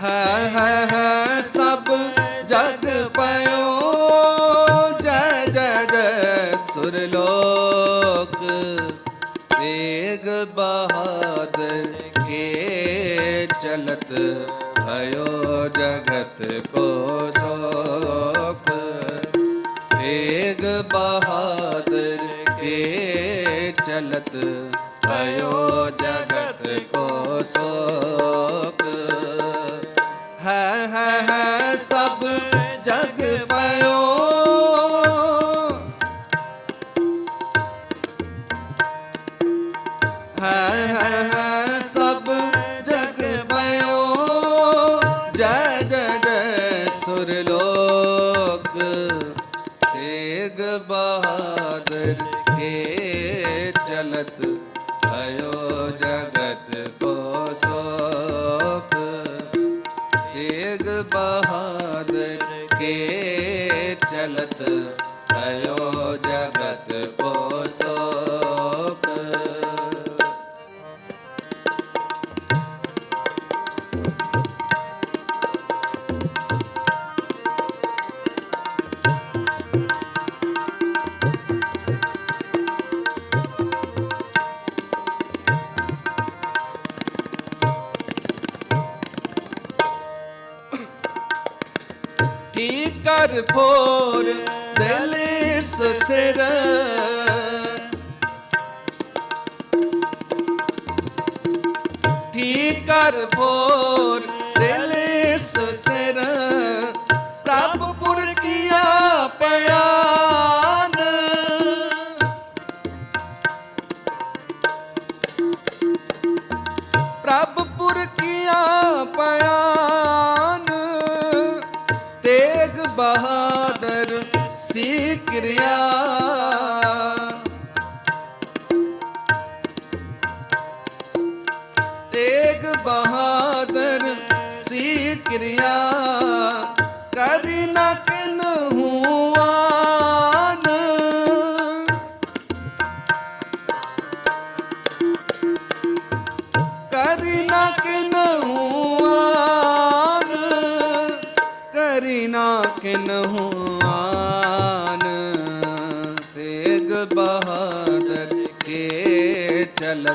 ਹੈ ਹੈ ਹੈ ਸਭ ਜਗ ਪਇਓ ਜੈ ਜੈ ਜੈ ਸੁਰ ਲੋਕ ਤੇਗ ਬਹਾਦਰ ਕੇ ਚਲਤ भयो ਜਗਤ ਕੋ ਸੋਖ ਤੇਗ ਬਹਾਦਰ ਕੇ ਚਲਤ भयो ਜਗਤ ਕੋ ਸੋਖ ਹੈ ਹੈ ਸਭ ਜਗ ਪਇਓ। ਜੈ ਜੈ ਚਲਤ ਭਇਓ ਜਗਤ ਕੋ ਸੋਕ। ਕੇ ਚਲਤ ਭਇਓ ਜਗਤ ਕੋ ਠੀਕ ਕਰ ਫੋਰ ਦਿਲ ਇਸ ਸਿਰ? ਠੀਕ ਕਰ ਫੋਰ ਸੀ ਕਿਰਿਆ। ਤੇਗ ਬਹਾਦਰ ਸੀ ਕਿਰਿਆ। ਕਰੀ ਨਾ ਕਿਨ ਹੁਆਨ। ਕਰੀ ਕਿਨ ਹੁਆਨ। ਕਰੀ ਕਿਨ ਹੁਆਨ।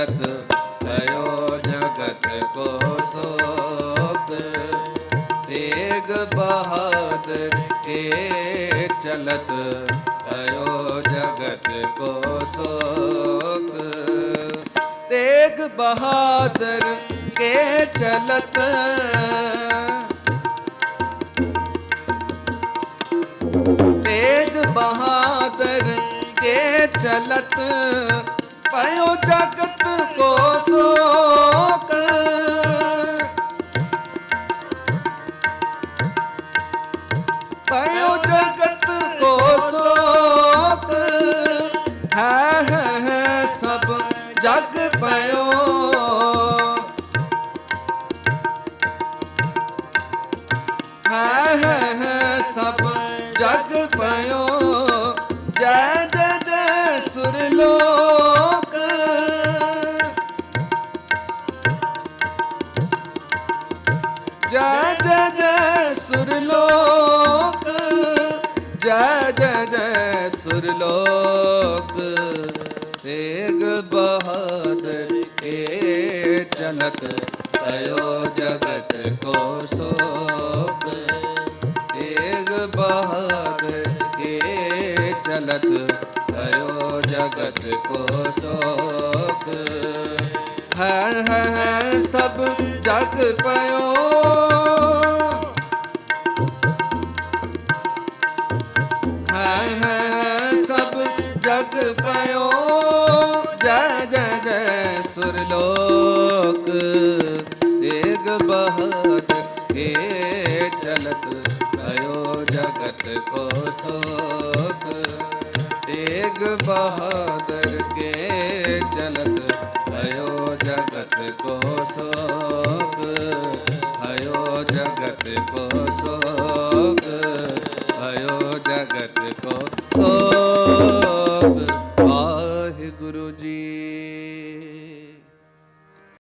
ਕੇ ਚਲਤ भयो ਜਗਤ ਕੋ ਸੋਖ ਤੇਗ ਬਹਾਦਰ ਕੇ ਚਲਤ भयो ਜਗਤ ਕੋ ਸੋਖ ਤੇਗ ਬਹਾਦਰ ਕੇ ਚਲਤ ਤੇਗ ਬਹਾਦਰ ਕੇ ਚਲਤ ਪਇਓ ਜਗਤ ਕੋ ਸੋਕ ਪਇਓ ਜਗਤ ਕੋ ਸੋਕ। ਹੈ ਹੈ ਸਭ ਜਗ ਪਇਓ ਹੈ ਹੈ ਸਭ ਜਗ ਜੈ ਜੈ ਜੈ ਸੁਰ ਲੋਕ ਜੈ ਜੈ ਜੈ ਸੁਰ ਲੋਕ ਤੇਗ ਬਹਾਦਰ ਕੇ ਚਲਤ ਤਯੋ ਜਗਤ ਕੋ ਸੋਕ। ਤੇਗ ਬਹਾਦਰ ਕੇ ਚਲਤ ਤਯੋ ਜਗਤ ਕੋ ਸੋਕ। ਹੈ ਹੈ ਸਭ ਜਗ ਪਇਓ। ਹੈ ਹੈ ਸਭ ਜਗ ਪਇਓ। ਜੈ ਜੈ ਜੈ ਸੁਰਲੋਕ ਤੇਗ ਬਹਾਦਰ ਏ ਚਲਤ ਭਇਓ ਜਗਤ ਕੋ ਸੋਕ। ਤੇਗ ਬਹਾਦਰ ਸੋਕ ਹਯੋ ਜਗਤ ਕੋ ਸੋਕ।